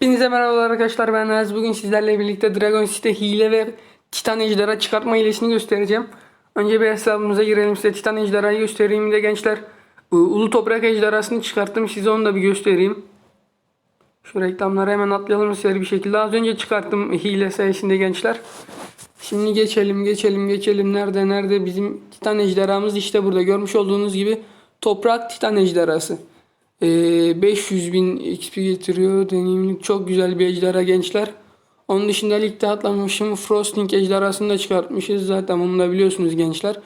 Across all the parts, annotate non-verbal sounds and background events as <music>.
Hepinize merhabalar arkadaşlar ben Naz. Bugün sizlerle birlikte Dragon City'de hile ve Titan Ejderha çıkartma hilesini göstereceğim. Önce bir hesabımıza girelim size Titan Ejderha'yı göstereyim de gençler. ıı, Ulu Toprak Ejderhasını çıkarttım size onu da bir göstereyim. Şu reklamları hemen atlayalım seri bir şekilde. Az önce çıkarttım hile sayesinde gençler. Şimdi geçelim geçelim geçelim. Nerede nerede bizim Titan Ejderhamız işte burada görmüş olduğunuz gibi Toprak Titan Ejderhası. Ee, 500 bin XP getiriyor. Deneyimlik çok güzel bir ejderha gençler. Onun dışında ligde atlamışım. Frosting ejderhasını da çıkartmışız. Zaten bunu da biliyorsunuz gençler.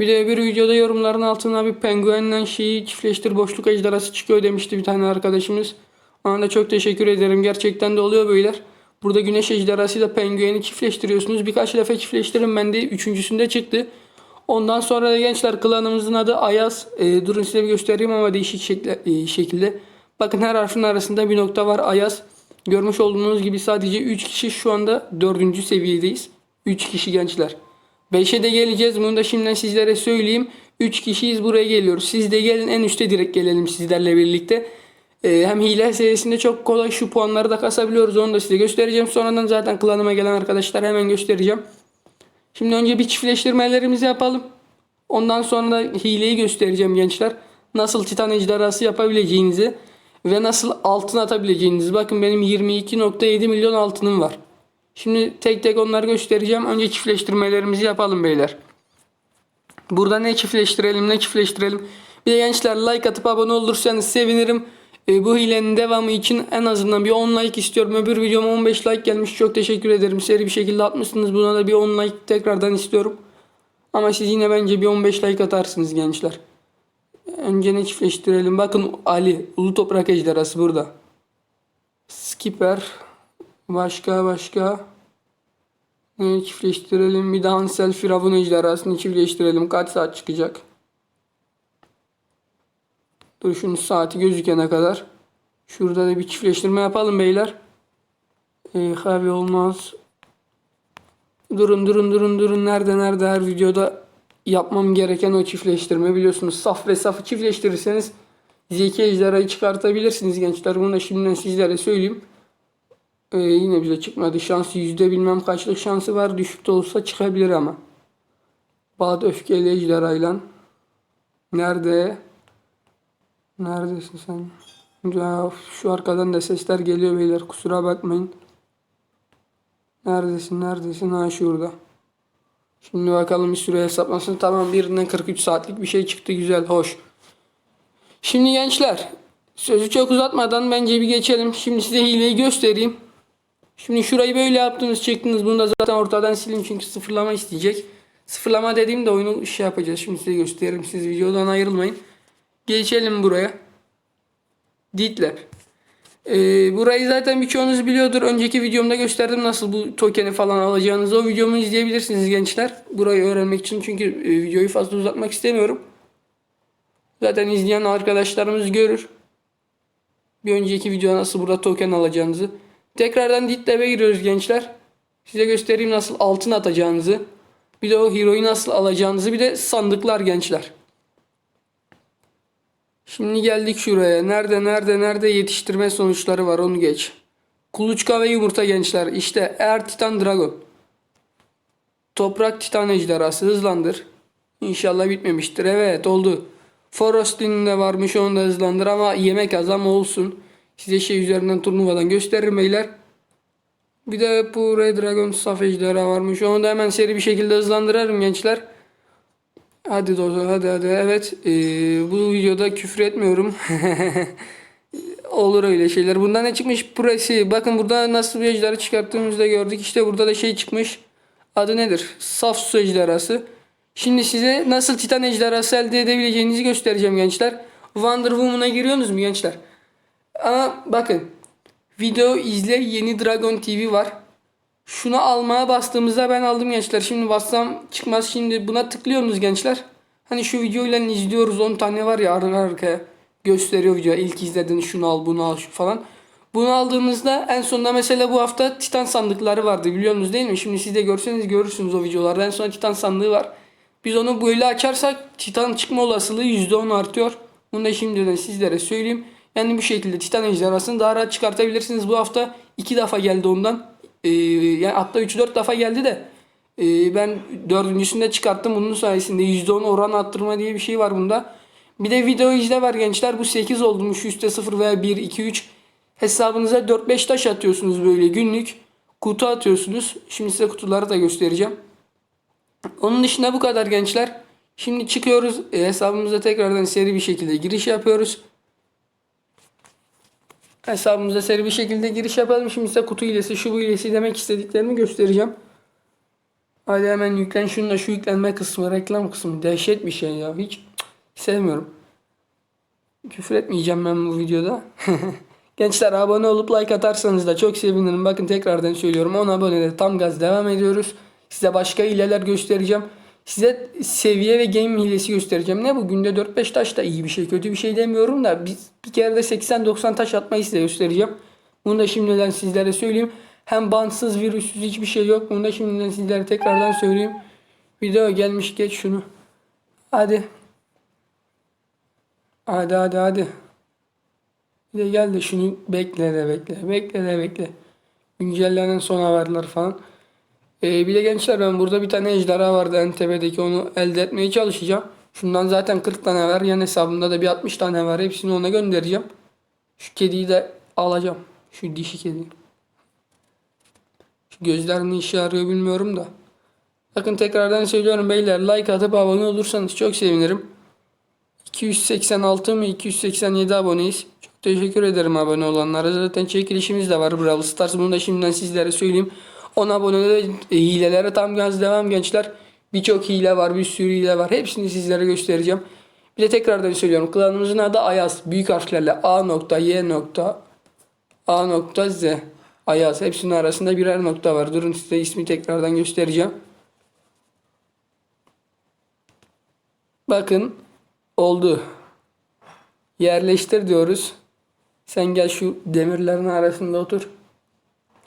Bir de bir videoda yorumların altına bir penguenle şeyi çiftleştir boşluk ejderhası çıkıyor demişti bir tane arkadaşımız. Ona da çok teşekkür ederim. Gerçekten de oluyor beyler. Burada güneş ejderhasıyla pengueni çiftleştiriyorsunuz. Birkaç defa çiftleştirin. Ben de üçüncüsünde çıktı. Ondan sonra da gençler klanımızın adı Ayaz. E, durun size bir göstereyim ama değişik şekle, e, şekilde. Bakın her harfin arasında bir nokta var Ayaz. Görmüş olduğunuz gibi sadece 3 kişi şu anda 4. seviyedeyiz. 3 kişi gençler. 5'e de geleceğiz. Bunu da şimdiden sizlere söyleyeyim. 3 kişiyiz buraya geliyoruz. Siz de gelin en üste direkt gelelim sizlerle birlikte. Ee, hem hile serisinde çok kolay şu puanları da kasabiliyoruz. Onu da size göstereceğim. Sonradan zaten klanıma gelen arkadaşlar hemen göstereceğim. Şimdi önce bir çiftleştirmelerimizi yapalım. Ondan sonra da hileyi göstereceğim gençler. Nasıl titan ejderhası yapabileceğinizi ve nasıl altın atabileceğinizi. Bakın benim 22.7 milyon altınım var. Şimdi tek tek onları göstereceğim. Önce çiftleştirmelerimizi yapalım beyler. Burada ne çiftleştirelim ne çiftleştirelim. Bir de gençler like atıp abone olursanız sevinirim. E, bu hilenin devamı için en azından bir 10 like istiyorum. Öbür videoma 15 like gelmiş. Çok teşekkür ederim. Seri bir şekilde atmışsınız. Buna da bir 10 like tekrardan istiyorum. Ama siz yine bence bir 15 like atarsınız gençler. Önce ne çiftleştirelim? Bakın Ali. Ulu Toprak Ejderhası burada. Skipper. Başka başka. Ne çiftleştirelim? Bir de Hansel Firavun Ejderhasını çiftleştirelim. Kaç saat çıkacak? Dur şunun saati gözükene kadar. Şurada da bir çiftleştirme yapalım beyler. Ee, abi olmaz. Durun durun durun durun. Nerede nerede her videoda yapmam gereken o çiftleştirme. Biliyorsunuz saf ve safı çiftleştirirseniz zeki ejderhayı çıkartabilirsiniz gençler. Bunu da şimdiden sizlere söyleyeyim. Ee, yine bize çıkmadı. Şansı yüzde bilmem kaçlık şansı var. Düşük de olsa çıkabilir ama. Bağda öfkeli ejderhayla. Nerede? Neredesin sen? Ya şu arkadan da sesler geliyor beyler. Kusura bakmayın. Neredesin? Neredesin? Ha şurada. Şimdi bakalım bir süre hesaplasın. Tamam birinden 43 saatlik bir şey çıktı. Güzel, hoş. Şimdi gençler. Sözü çok uzatmadan bence bir geçelim. Şimdi size hileyi göstereyim. Şimdi şurayı böyle yaptınız çektiniz. Bunu da zaten ortadan silin çünkü sıfırlama isteyecek. Sıfırlama dediğimde oyunu şey yapacağız. Şimdi size gösteririm. Siz videodan ayrılmayın. Geçelim buraya. Ditlab. Ee, burayı zaten birçoğunuz biliyordur. Önceki videomda gösterdim nasıl bu tokeni falan alacağınızı. O videomu izleyebilirsiniz gençler. Burayı öğrenmek için çünkü e, videoyu fazla uzatmak istemiyorum. Zaten izleyen arkadaşlarımız görür. Bir önceki videoda nasıl burada token alacağınızı. Tekrardan Ditlab'e giriyoruz gençler. Size göstereyim nasıl altın atacağınızı. Bir de o hero'yu nasıl alacağınızı. Bir de sandıklar gençler. Şimdi geldik şuraya. Nerede nerede nerede yetiştirme sonuçları var onu geç. Kuluçka ve yumurta gençler. İşte eğer Titan Dragon. Toprak Titan ejderhası hızlandır. İnşallah bitmemiştir. Evet oldu. Forest'in de varmış onu da hızlandır ama yemek az ama olsun. Size şey üzerinden turnuvadan gösteririm beyler. Bir de bu Red Dragon Saf ejderha varmış. Onu da hemen seri bir şekilde hızlandırırım gençler. Hadi dostlar hadi hadi evet ee, bu videoda küfür etmiyorum. <laughs> Olur öyle şeyler. Bunda ne çıkmış? Presi. Bakın burada nasıl bir ejderha çıkarttığımızda gördük. İşte burada da şey çıkmış. Adı nedir? Saf su ejderhası. Şimdi size nasıl titan ejderhası elde edebileceğinizi göstereceğim gençler. Wonder Woman'a giriyorsunuz mu gençler? Ama bakın. Video izle yeni Dragon TV var. Şunu almaya bastığımızda ben aldım gençler. Şimdi bassam çıkmaz. Şimdi buna tıklıyorsunuz gençler. Hani şu videoyla izliyoruz 10 tane var ya arka arkaya gösteriyor video. İlk izledin şunu al bunu al şu falan. Bunu aldığınızda en sonunda mesela bu hafta Titan sandıkları vardı biliyorsunuz değil mi? Şimdi siz de görseniz görürsünüz o videolarda. En son Titan sandığı var. Biz onu böyle açarsak Titan çıkma olasılığı %10 artıyor. Bunu da şimdiden sizlere söyleyeyim. Yani bu şekilde Titan ejderhasını daha rahat çıkartabilirsiniz. Bu hafta iki defa geldi ondan. Ee, yani hatta 3-4 defa geldi de ee, ben dördüncüsünde çıkarttım. Bunun sayesinde %10 oran arttırma diye bir şey var bunda. Bir de video izle var gençler. Bu 8 olmuş. Üste 0 veya 1, 2, 3 hesabınıza 4-5 taş atıyorsunuz böyle günlük. Kutu atıyorsunuz. Şimdi size kutuları da göstereceğim. Onun dışında bu kadar gençler. Şimdi çıkıyoruz. E, hesabımıza tekrardan seri bir şekilde giriş yapıyoruz. Hesabımıza seri bir şekilde giriş yapalım. Şimdi size kutu hilesi, şu bu hilesi demek istediklerimi göstereceğim. Hadi hemen yüklen. Şunu da şu yüklenme kısmı, reklam kısmı. Dehşet bir şey ya. Hiç sevmiyorum. Küfür etmeyeceğim ben bu videoda. <laughs> Gençler abone olup like atarsanız da çok sevinirim. Bakın tekrardan söylüyorum. 10 abonede tam gaz devam ediyoruz. Size başka hileler göstereceğim. Size seviye ve game hilesi göstereceğim. Ne bu günde 4-5 taş da iyi bir şey. Kötü bir şey demiyorum da biz bir kere de 80-90 taş atmayı size göstereceğim. Bunu da şimdiden sizlere söyleyeyim. Hem bansız, virüssüz hiçbir şey yok. Bunu da şimdiden sizlere tekrardan söyleyeyim. Video gelmiş geç şunu. Hadi. Hadi hadi hadi. Bir de gel de şunu bekle de bekle. Bekle de bekle. Güncellenen son haberler falan. Ee, bir de gençler ben burada bir tane ejderha vardı NTB'deki onu elde etmeye çalışacağım. Şundan zaten 40 tane var. Yan hesabımda da bir 60 tane var. Hepsini ona göndereceğim. Şu kediyi de alacağım. Şu dişi kedi. Şu gözler ne işe yarıyor bilmiyorum da. Bakın tekrardan söylüyorum beyler like atıp abone olursanız çok sevinirim. 286 mı 287 aboneyiz. Çok teşekkür ederim abone olanlara. Zaten çekilişimiz de var Brawl Stars. Bunu da şimdiden sizlere söyleyeyim. 10 abonede de hilelere tam gaz devam gençler. Birçok hile var, bir sürü hile var. Hepsini sizlere göstereceğim. Bir de tekrardan söylüyorum. Klanımızın adı Ayaz. Büyük harflerle A nokta Y nokta A nokta Z. Ayaz. Hepsinin arasında birer nokta var. Durun size ismi tekrardan göstereceğim. Bakın oldu. Yerleştir diyoruz. Sen gel şu demirlerin arasında otur.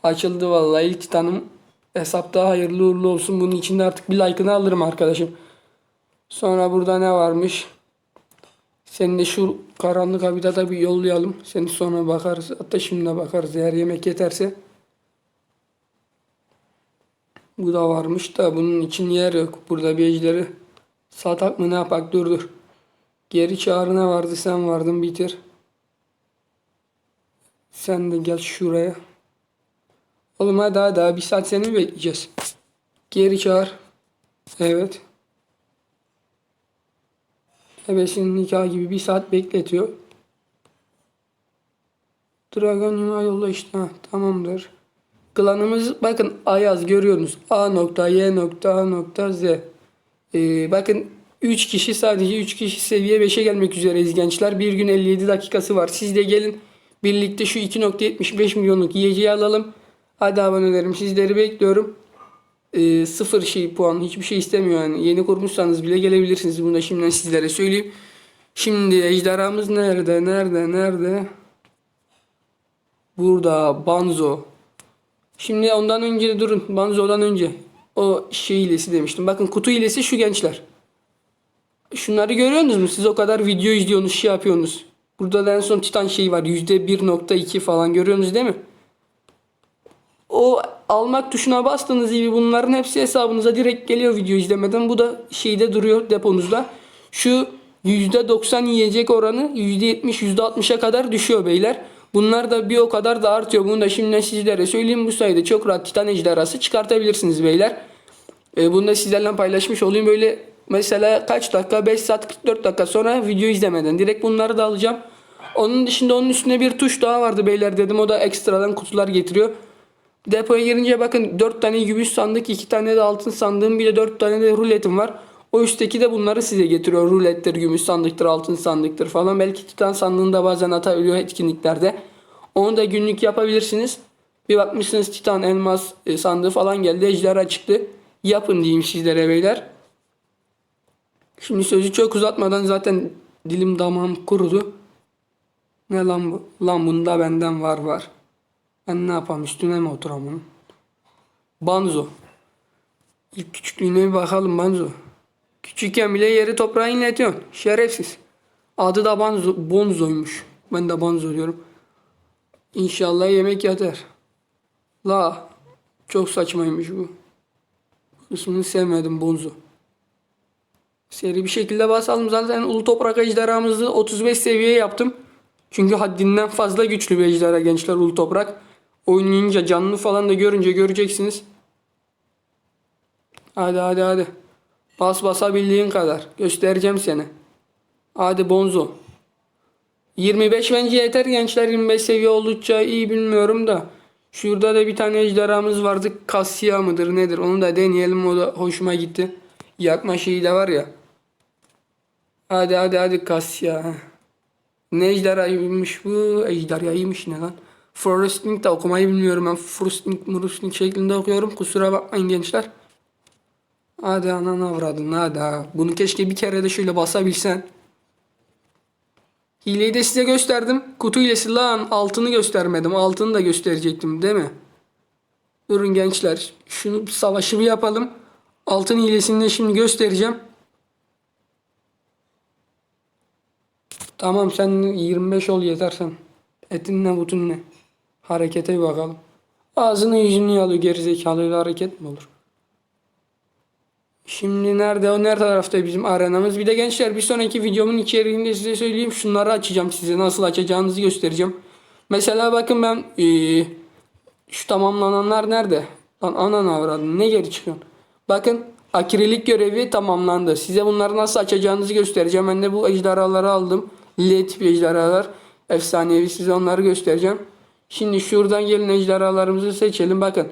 Açıldı vallahi ilk titanım. Hesapta hayırlı uğurlu olsun. Bunun içinde artık bir like'ını alırım arkadaşım. Sonra burada ne varmış? Seni de şu karanlık habitada bir yollayalım. Seni sonra bakarız. Hatta şimdi bakarız eğer yemek yeterse. Bu da varmış da bunun için yer yok. Burada bir ejderi satak mı ne yapak dur dur. Geri çağrına vardı sen vardın bitir. Sen de gel şuraya. Oğlum hadi hadi daha bir saat seni bekleyeceğiz? Geri çağır. Evet. Ebesinin nikah gibi bir saat bekletiyor. Dragon Yuma yolla işte. Ha, tamamdır. Klanımız bakın Ayaz görüyorsunuz. A nokta Y nokta A nokta Z. Ee, bakın 3 kişi sadece 3 kişi seviye 5'e gelmek üzereyiz gençler. Bir gün 57 dakikası var. Siz de gelin birlikte şu 2.75 milyonluk yiyeceği alalım. Hadi abonelerim sizleri bekliyorum. Ee, sıfır şey puan hiçbir şey istemiyor yani. Yeni kurmuşsanız bile gelebilirsiniz. Bunu da şimdiden sizlere söyleyeyim. Şimdi ejderhamız nerede? Nerede? Nerede? Burada Banzo. Şimdi ondan önce durun. Banzo'dan önce. O şey hilesi demiştim. Bakın kutu hilesi şu gençler. Şunları görüyorsunuz mu? Siz o kadar video izliyorsunuz, şey yapıyorsunuz. Burada da en son Titan şeyi var. %1.2 falan görüyorsunuz değil mi? O almak tuşuna bastığınız gibi bunların hepsi hesabınıza direkt geliyor video izlemeden. Bu da şeyde duruyor deponuzda. Şu %90 yiyecek oranı %70 %60'a kadar düşüyor beyler. Bunlar da bir o kadar da artıyor. Bunu da şimdiden sizlere söyleyeyim. Bu sayede çok rahat Titan ejderhası çıkartabilirsiniz beyler. E, bunu da sizlerle paylaşmış olayım. Böyle mesela kaç dakika? 5 saat 44 dakika sonra video izlemeden. Direkt bunları da alacağım. Onun dışında onun üstünde bir tuş daha vardı beyler dedim. O da ekstradan kutular getiriyor. Depoya girince bakın 4 tane gümüş sandık, 2 tane de altın sandığım, bir de 4 tane de ruletim var. O üstteki de bunları size getiriyor. Rulettir, gümüş sandıktır, altın sandıktır falan. Belki titan sandığında bazen atabiliyor etkinliklerde. Onu da günlük yapabilirsiniz. Bir bakmışsınız titan, elmas e, sandığı falan geldi. Ejderha çıktı. Yapın diyeyim sizlere beyler. Şimdi sözü çok uzatmadan zaten dilim damağım kurudu. Ne lan bu? Lan bunda benden var var. Ben ne yapayım üstüne mi oturam bunun? Banzo. İlk küçüklüğüne bir bakalım Banzo. Küçükken bile yeri toprağa inletiyorsun. Şerefsiz. Adı da Banzo, Bonzo'ymuş. Ben de bonzo diyorum. İnşallah yemek yeter. La çok saçmaymış bu. Kısmını sevmedim bonzo. Seri bir şekilde basalım. Zaten ulu toprak ejderhamızı 35 seviye yaptım. Çünkü haddinden fazla güçlü bir ejderha gençler ulu toprak. Oynayınca canlı falan da görünce göreceksiniz. Hadi hadi hadi. Bas basabildiğin kadar. Göstereceğim seni. Hadi bonzo. 25 bence yeter gençler. 25 seviye oldukça iyi bilmiyorum da. Şurada da bir tane ejderhamız vardı. Kasya mıdır nedir? Onu da deneyelim. O da hoşuma gitti. Yakma şeyi de var ya. Hadi hadi hadi Kasya. Ne ejderhaymış bu? Ejderhaymış ne lan? Frosting de okumayı bilmiyorum. Ben Frosting, Frosting şeklinde okuyorum. Kusura bakmayın gençler. Hadi anana avradın hadi ha. Bunu keşke bir kere de şöyle basabilsen. Hileyi de size gösterdim. Kutu hilesi lan altını göstermedim. Altını da gösterecektim değil mi? Durun gençler. Şunu savaşı bir yapalım. Altın hilesini de şimdi göstereceğim. Tamam sen 25 ol yeter sen. Etin ne butun ne. Harekete bakalım. Ağzını yüzünü yalıyor gerizekalıyla hareket mi olur? Şimdi nerede o nerede tarafta bizim arenamız? Bir de gençler bir sonraki videomun içeriğinde size söyleyeyim. Şunları açacağım size nasıl açacağınızı göstereceğim. Mesela bakın ben eee, şu tamamlananlar nerede? Lan anan avradım ne geri çıkıyorsun? Bakın akrilik görevi tamamlandı. Size bunları nasıl açacağınızı göstereceğim. Ben de bu ejderhaları aldım. Led tip ejderhalar. Efsanevi size onları göstereceğim. Şimdi şuradan gelin ejderhalarımızı seçelim. Bakın.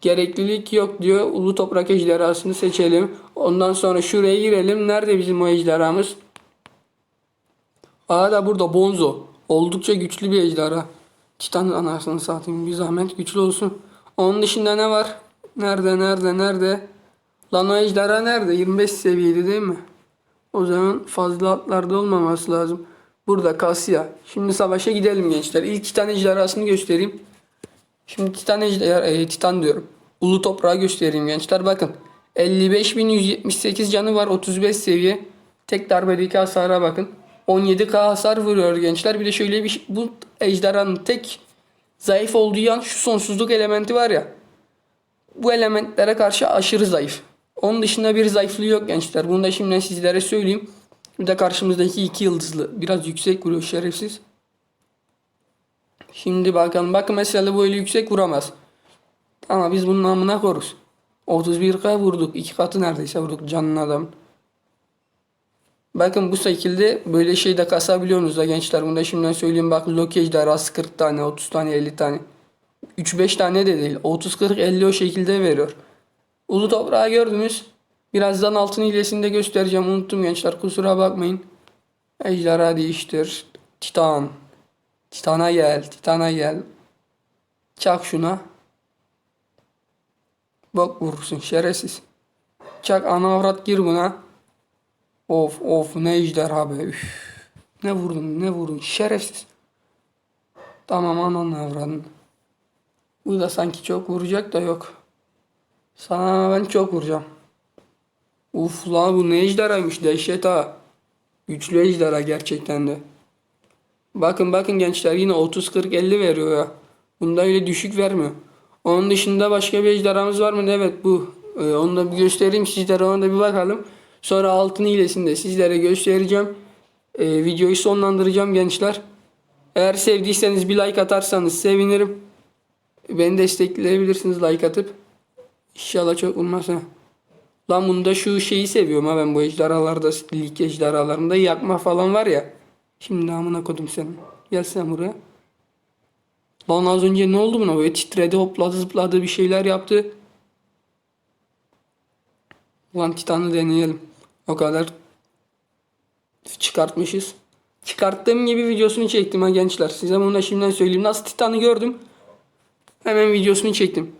Gereklilik yok diyor. Ulu toprak ejderhasını seçelim. Ondan sonra şuraya girelim. Nerede bizim o ejderhamız? Aa da burada Bonzo. Oldukça güçlü bir ejderha. Titan anasını satayım. Bir zahmet güçlü olsun. Onun dışında ne var? Nerede nerede nerede? Lan o ejderha nerede? 25 seviyede değil mi? O zaman fazla atlarda olmaması lazım. Burada Kasya. Şimdi savaşa gidelim gençler. İlk Titan ejderhasını göstereyim. Şimdi Titan ejderha, e, Titan diyorum. Ulu toprağı göstereyim gençler. Bakın. 55.178 canı var. 35 seviye. Tek darbedeki hasara bakın. 17k hasar vuruyor gençler. Bir de şöyle bir şey- bu ejderhanın tek zayıf olduğu yan şu sonsuzluk elementi var ya. Bu elementlere karşı aşırı zayıf. Onun dışında bir zayıflığı yok gençler. Bunu da şimdiden sizlere söyleyeyim. Bir de karşımızdaki iki yıldızlı. Biraz yüksek vuruyor şerefsiz. Şimdi bakalım. Bakın mesela böyle yüksek vuramaz. Ama biz bunun namına koruz. 31k vurduk. iki katı neredeyse vurduk canın adam. Bakın bu şekilde böyle şey de kasabiliyorsunuz da gençler. Bunu da şimdiden söyleyeyim. Bak Loki ejderhası 40 tane, 30 tane, 50 tane. 3-5 tane de değil. 30, 40, 50 o şekilde veriyor. Ulu toprağı gördünüz. Birazdan altın hilesini göstereceğim. Unuttum gençler. Kusura bakmayın. Ejderha değiştir. Titan. Titana gel. Titana gel. Çak şuna. Bak vurursun şerefsiz. Çak ana avrat gir buna. Of of ne ejderha be. Üf. Ne vurdun ne vurdun şerefsiz. Tamam anan avradın. Bu da sanki çok vuracak da yok. Sana ben çok vuracağım. Uf la bu ne ejderhaymış dehşet ha. Güçlü ejderha gerçekten de. Bakın bakın gençler yine 30 40 50 veriyor ya. Bunda öyle düşük vermiyor. Onun dışında başka bir ejderhamız var mı? Evet bu. Ee, onu da bir göstereyim sizlere ona da bir bakalım. Sonra altın hilesini de sizlere göstereceğim. Ee, videoyu sonlandıracağım gençler. Eğer sevdiyseniz bir like atarsanız sevinirim. Beni destekleyebilirsiniz like atıp. İnşallah çok olmazsa. Lan bunda şu şeyi seviyorum ha ben bu ejderhalarda, lig ejderhalarında yakma falan var ya. Şimdi amına kodum senin. Gel sen buraya. Lan az önce ne oldu buna? Böyle titredi, hopladı, zıpladı, bir şeyler yaptı. Lan Titan'ı deneyelim. O kadar çıkartmışız. Çıkarttığım gibi videosunu çektim ha gençler. Size bunu da şimdiden söyleyeyim. Nasıl Titan'ı gördüm. Hemen videosunu çektim.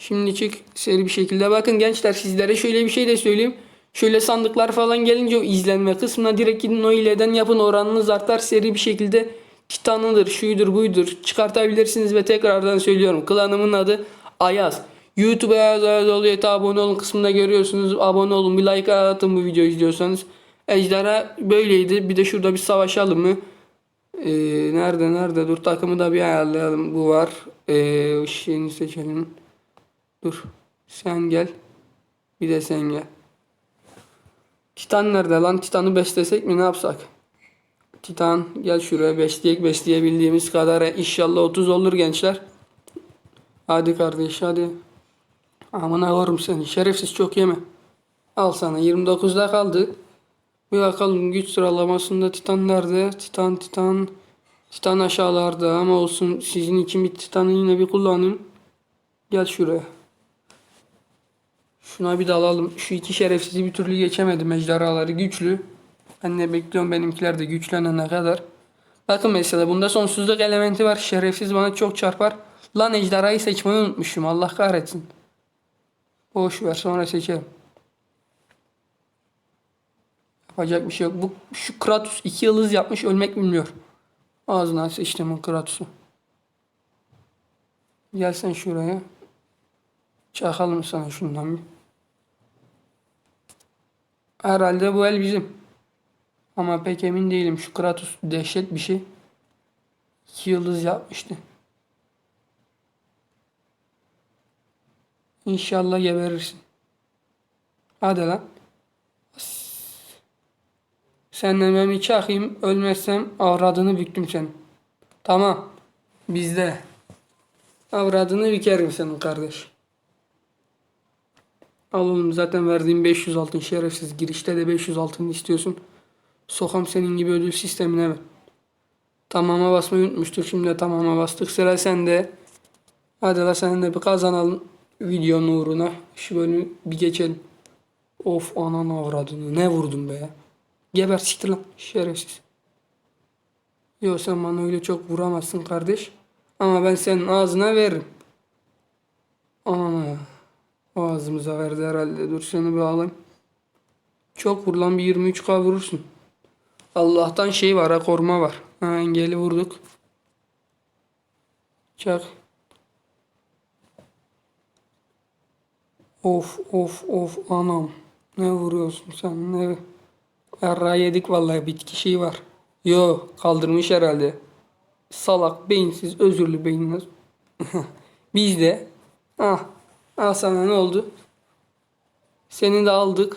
Şimdi çık seri bir şekilde. Bakın gençler sizlere şöyle bir şey de söyleyeyim. Şöyle sandıklar falan gelince o izlenme kısmına direkt gidin o hileden yapın oranınız artar seri bir şekilde titanıdır şuydur buydur çıkartabilirsiniz ve tekrardan söylüyorum klanımın adı Ayaz. YouTube'a Ayaz Ayaz oluyor abone olun kısmında görüyorsunuz abone olun bir like atın bu videoyu izliyorsanız. Ejderha böyleydi bir de şurada bir savaşalım mı? Ee, nerede nerede? Dur takımı da bir ayarlayalım. Bu var. Ee, şeyini seçelim. Dur. Sen gel. Bir de sen gel. Titan nerede lan? Titan'ı beslesek mi ne yapsak? Titan gel şuraya besleyek besleyebildiğimiz kadar inşallah 30 olur gençler. Hadi kardeş hadi. Amına korum seni şerefsiz çok yeme. Al sana 29'da kaldı. Bir bakalım güç sıralamasında Titan nerede? Titan Titan Titan aşağılarda ama olsun sizin için bir Titan'ı yine bir kullanın. Gel şuraya. Şuna bir dalalım. Şu iki şerefsizi bir türlü geçemedim. Ejderhaları güçlü. Ben de bekliyorum benimkiler de güçlenene kadar. Bakın mesela bunda sonsuzluk elementi var. Şerefsiz bana çok çarpar. Lan ejderhayı seçmeyi unutmuşum. Allah kahretsin. Boş ver sonra seçerim. Yapacak bir şey yok. Bu şu Kratos iki yıldız yapmış ölmek bilmiyor. Ağzına seçtim o Kratos'u. Gel sen şuraya. Çakalım sana şundan bir. Herhalde bu el bizim. Ama pek emin değilim. Şu Kratos dehşet bir şey. İki yıldız yapmıştı. İnşallah geberirsin. Hadi lan. Senden ben bir çakayım. Ölmezsem avradını büktüm senin. Tamam. Bizde. Avradını bükerim senin kardeş. Al oğlum zaten verdiğim 500 altın şerefsiz. Girişte de 500 altın istiyorsun. Sokam senin gibi ödül sistemine ben. Tamama basmayı unutmuştuk. Şimdi tamama bastık. Sıra sende. Hadi la sen de bir kazanalım. Videonun uğruna. Şu bölümü bir geçelim. Of anan avradını. Ne vurdum be. Geber siktir lan. Şerefsiz. Yok sen bana öyle çok vuramazsın kardeş. Ama ben senin ağzına veririm. Ana. Ağzımıza verdi herhalde. Dur seni bir alayım. Çok vur lan bir 23k vurursun. Allah'tan şey var ha koruma var. Ha, engeli vurduk. Çak. Of of of anam. Ne vuruyorsun sen ne? Yarrağı yedik vallahi bitki şey var. Yo kaldırmış herhalde. Salak beyinsiz özürlü beyinler. <laughs> Biz de. Ah. Al sana ne oldu? Seni de aldık.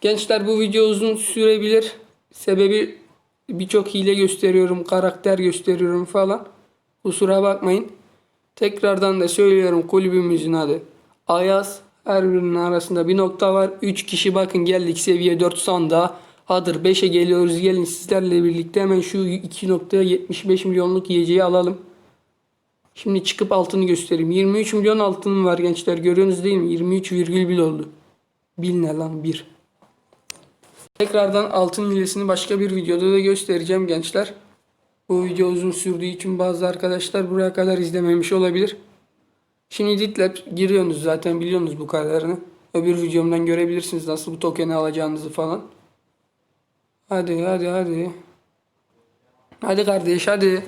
Gençler bu video uzun sürebilir. Sebebi birçok hile gösteriyorum, karakter gösteriyorum falan. Kusura bakmayın. Tekrardan da söylüyorum kulübümüzün adı. Ayaz her birinin arasında bir nokta var. 3 kişi bakın geldik seviye 4 sandığa. Hadır 5'e geliyoruz. Gelin sizlerle birlikte hemen şu 2.75 milyonluk yiyeceği alalım. Şimdi çıkıp altını göstereyim. 23 milyon altınım var gençler. Görüyorsunuz değil mi? 23,1 oldu. Bil ne lan 1. Tekrardan altın hilesini başka bir videoda da göstereceğim gençler. Bu video uzun sürdüğü için bazı arkadaşlar buraya kadar izlememiş olabilir. Şimdi Ditlab giriyorsunuz zaten biliyorsunuz bu kadarını. Öbür videomdan görebilirsiniz nasıl bu tokeni alacağınızı falan. Hadi hadi hadi. Hadi kardeş hadi.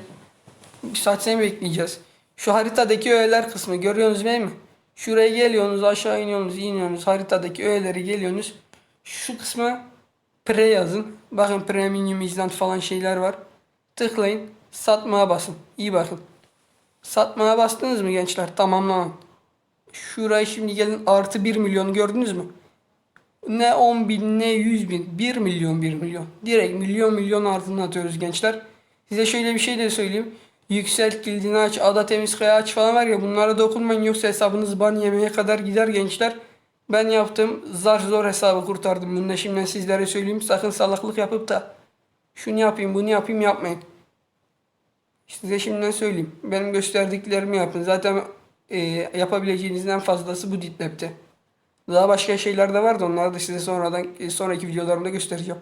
Bir saat seni bekleyeceğiz. Şu haritadaki öğeler kısmı görüyorsunuz değil mi? Şuraya geliyorsunuz aşağı iniyorsunuz iniyorsunuz haritadaki öğeleri geliyorsunuz. Şu kısma pre yazın. Bakın premium izlant falan şeyler var. Tıklayın. Satmaya basın. İyi bakın. Satmaya bastınız mı gençler? Tamamlanın. Şuraya şimdi gelin artı 1 milyon gördünüz mü? Ne 10 bin ne 100 bin. 1 milyon 1 milyon. Direkt milyon milyon ardına atıyoruz gençler. Size şöyle bir şey de söyleyeyim. Yükselt kilidini aç, ada temiz kaya aç falan var ya bunlara dokunmayın yoksa hesabınız ban yemeye kadar gider gençler. Ben yaptım zar zor hesabı kurtardım. Bunu da şimdiden sizlere söyleyeyim. Sakın salaklık yapıp da şunu yapayım bunu yapayım yapmayın. Size şimdiden söyleyeyim. Benim gösterdiklerimi yapın. Zaten e, yapabileceğinizin fazlası bu Ditlab'te. Daha başka şeyler de var da onları da size sonradan e, sonraki videolarımda göstereceğim.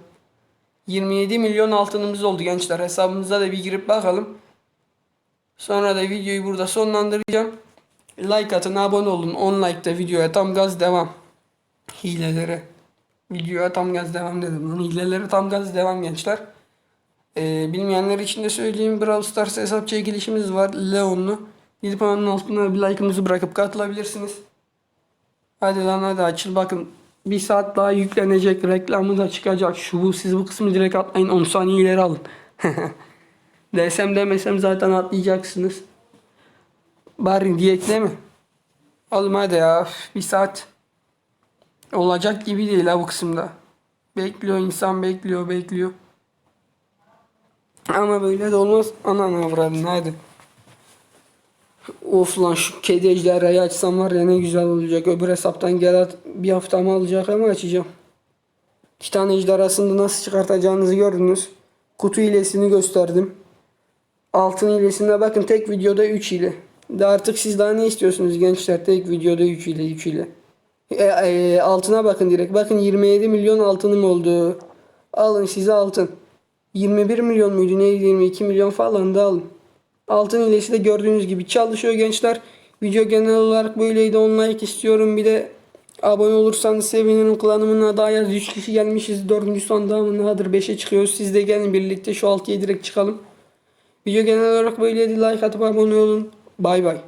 27 milyon altınımız oldu gençler. Hesabımıza da bir girip bakalım. Sonra da videoyu burada sonlandıracağım. Like atın, abone olun. 10 like'da videoya tam gaz devam. Hilelere. Videoya tam gaz devam dedim. Hilelere tam gaz devam gençler. Ee, bilmeyenler için de söyleyeyim. Brawl Stars hesap çekilişimiz var. Leon'lu. Gidip onun altına bir like'ınızı bırakıp katılabilirsiniz. Hadi lan hadi açıl bakın. Bir saat daha yüklenecek. Reklamı da çıkacak. Şu bu siz bu kısmı direkt atmayın. 10 saniye ileri alın. <laughs> Desem demesem zaten atlayacaksınız. Bari diyetle mi? Oğlum hadi ya. Bir saat. Olacak gibi değil ha bu kısımda. Bekliyor insan bekliyor bekliyor. Ama böyle de olmaz. Anan avradın hadi. Of lan şu kedi ejderhayı açsam var ya ne güzel olacak. Öbür hesaptan gel at, bir haftamı alacak ama açacağım. Titan ejderhasını nasıl çıkartacağınızı gördünüz. Kutu hilesini gösterdim. Altın hilesine bakın tek videoda 3 hile. De artık siz daha ne istiyorsunuz gençler? Tek videoda 3 hile 3 hile. E, e, altına bakın direkt. Bakın 27 milyon altınım oldu. Alın size altın. 21 milyon muydu neydi 22 milyon falan da alın. Altın hilesi de gördüğünüz gibi çalışıyor gençler. Video genel olarak böyleydi. 10 like istiyorum. Bir de abone olursanız sevinirim. Klanımın adı Ayaz. 3 kişi gelmişiz. 4. sandığımın adır 5'e çıkıyoruz. Siz de gelin birlikte şu 6'ya direkt çıkalım. Video genel olarak böyleydi. Like atıp abone olun. Bay bay.